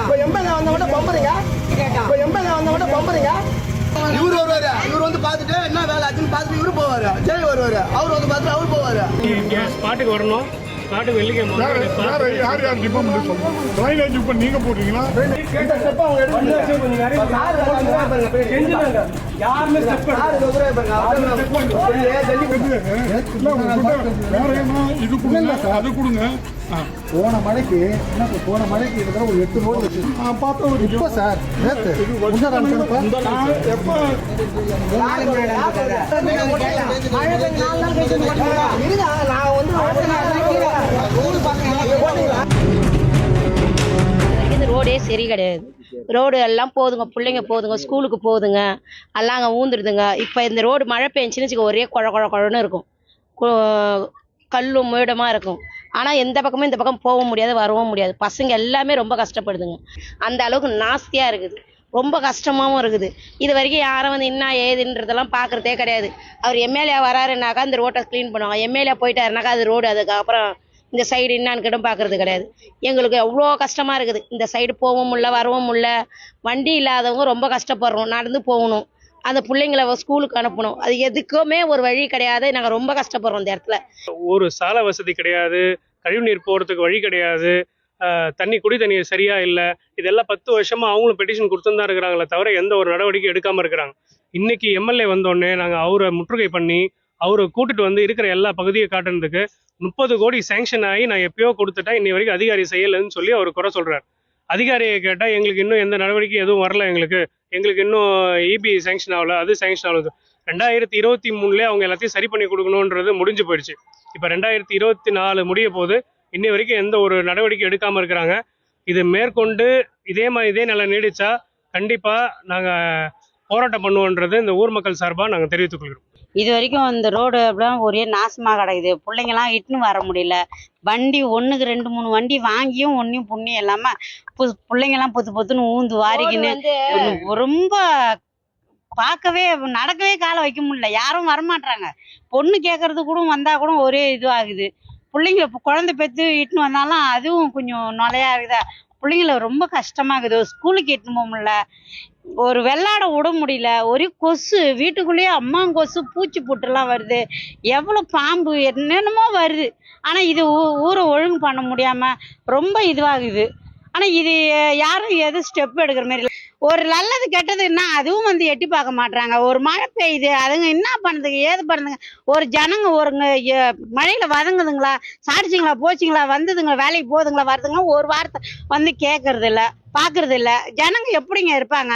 இப்போ எம்எல்ஏ வந்தவங்க பம்புறீங்க இப்போ எம்எல்ஏ வந்தவங்க பம்புறீங்க இவரு வருவாரு. இவர் வந்து பார்த்துட்டு என்ன வேலை ஆச்சுன்னு பார்த்துட்டு இவரு போவாரு. ஜெய் வருவாரு. அவர் வந்து பார்த்துட்டு அவர் போவாரு. ஸ்பாட்டுக்கு வரணும்? ஸ்பாட்டுக்கு வெள்ளிக்கிழமை யார் யார் பண்ணி சொல்லுங்க ட்ரைனேஜ் இப்ப நீங்க போடுறீங்களா யாருமே ஸ்டெப் வேற என்ன இது கொடுங்க அது கொடுங்க. போன மழைக்கு என்ன போன மழைக்கு இருக்கிற ஒரு எட்டு ரோடு வச்சு. ஆ, பார்த்தா ஒரு இப்போ சார்? நான் எப்ப நான் வந்து கிடையாது. ரோடு எல்லாம் போதுங்க பிள்ளைங்க போதுங்க ஸ்கூலுக்கு போகுதுங்க எல்லாம் அங்கே ஊந்துடுதுங்க இப்போ இந்த ரோடு மழை பெஞ்சுன்னு வச்சுக்க ஒரே குழ குழ குழன்னு இருக்கும். கல்லும் மேடமாக இருக்கும். ஆனால் எந்த பக்கமும் இந்த பக்கம் போக முடியாது வரவும் முடியாது. பசங்க எல்லாமே ரொம்ப கஷ்டப்படுதுங்க. அந்த அளவுக்கு நாஸ்தியாக இருக்குது. ரொம்ப கஷ்டமாகவும் இருக்குது. இது வரைக்கும் யாரும் வந்து என்ன ஏதுன்றதெல்லாம் பார்க்குறதே கிடையாது. அவர் எம்எல்ஏ வராருனாக்கா அந்த ரோட்டை க்ளீன் பண்ணுவாங்க. எம்எல்ஏ போயிட்டாருனாக்கா அது ரோடு அதுக்கப்புறம் இந்த சைடு என்னான்னு கிட்ட பார்க்கறது கிடையாது. எங்களுக்கு எவ்வளோ கஷ்டமாக இருக்குது. இந்த சைடு போகவும் இல்லை வரவும் இல்லை வண்டி இல்லாதவங்க ரொம்ப கஷ்டப்படுறோம். நடந்து போகணும். அந்த பிள்ளைங்கள ஸ்கூலுக்கு அனுப்பணும். அது எதுக்குமே ஒரு வழி கிடையாது. நாங்கள் ரொம்ப கஷ்டப்படுறோம் இந்த இடத்துல. ஒரு சாலை வசதி கிடையாது. கழிவுநீர் போகிறதுக்கு வழி கிடையாது. தண்ணி குடி தண்ணி சரியா இல்லை. இதெல்லாம் பத்து வருஷமா அவங்களும் பெட்டிஷன் கொடுத்துன்னு தான் இருக்கிறாங்களே தவிர எந்த ஒரு நடவடிக்கை எடுக்காம இருக்கிறாங்க. இன்னைக்கு எம்எல்ஏ வந்தோடனே நாங்கள் அவரை முற்றுகை பண்ணி அவரை கூட்டிட்டு வந்து இருக்கிற எல்லா பகுதியை காட்டுறதுக்கு முப்பது கோடி சேங்ஷன் ஆகி நான் எப்பயோ கொடுத்துட்டேன். இன்னை வரைக்கும் அதிகாரி செய்யலைன்னு சொல்லி அவர் குறை சொல்றாரு. அதிகாரியை கேட்டால் எங்களுக்கு இன்னும் எந்த நடவடிக்கையும் எதுவும் வரல எங்களுக்கு. எங்களுக்கு இன்னும் இபி சேங்ஷன் ஆகல அது சேங்ஷன் ஆகுது ரெண்டாயிரத்தி இருபத்தி மூணுலேயே அவங்க எல்லாத்தையும் சரி பண்ணி கொடுக்கணுன்றது முடிஞ்சு போயிடுச்சு. இப்போ ரெண்டாயிரத்தி இருபத்தி நாலு முடிய போது இன்னை வரைக்கும் எந்த ஒரு நடவடிக்கை எடுக்காமல் இருக்கிறாங்க. இது மேற்கொண்டு இதே மாதிரி இதே நிலை நீடிச்சா கண்டிப்பாக நாங்கள் போராட்டம் பண்ணுவோன்றது இந்த ஊர் மக்கள் சார்பாக நாங்கள் தெரிவித்துக் கொள்கிறோம். இது வரைக்கும் இந்த ரோடு அப்படிலாம் ஒரே நாசமாக கிடக்குது. பிள்ளைங்கலாம் இட்டுன்னு வர முடியல. வண்டி ஒன்றுக்கு ரெண்டு மூணு வண்டி வாங்கியும் ஒன்றையும் புண்ணியம் இல்லாமல் பு பிள்ளைங்கலாம் பொத்து பொத்துன்னு ஊந்து வாரிக்கின்னு ரொம்ப பார்க்கவே நடக்கவே காலை வைக்க முடியல. யாரும் வரமாட்றாங்க. பொண்ணு கேட்கறது கூட வந்தா கூட ஒரே இதுவாகுது. பிள்ளைங்கள இப்போ குழந்தை பெற்று இட்டுன்னு வந்தாலும் அதுவும் கொஞ்சம் நுழையா இருக்குதா? பிள்ளைங்கள ரொம்ப கஷ்டமாகுது. ஸ்கூலுக்கு எட்டுன்னு போக முடியல ஒரு வெள்ளாட விட முடியல. ஒரே கொசு வீட்டுக்குள்ளேயே அம்மா கொசு பூச்சி புட்டுலாம் வருது. எவ்வளோ பாம்பு என்னென்னமோ வருது. ஆனால் இது ஊ- ஊரை ஒழுங்கு பண்ண முடியாமல் ரொம்ப இதுவாகுது. ஆனால் இது யாரும் எதுவும் ஸ்டெப் எடுக்கிற மாதிரி ஒரு நல்லது கெட்டது என்ன அதுவும் வந்து எட்டி பார்க்க மாட்றாங்க. ஒரு மழை பெய்யுது அதுங்க என்ன பண்ணுதுங்க ஏது பண்ணுதுங்க? ஒரு ஜனங்க ஒருங்க மழையில வதங்குதுங்களா? சாடிச்சிங்களா போச்சிங்களா வந்ததுங்க வேலைக்கு போகுதுங்களா வருதுங்க ஒரு வார்த்தை வந்து கேட்கறது இல்லை பாக்குறது இல்ல ஜனங்க எப்படிங்க இருப்பாங்க?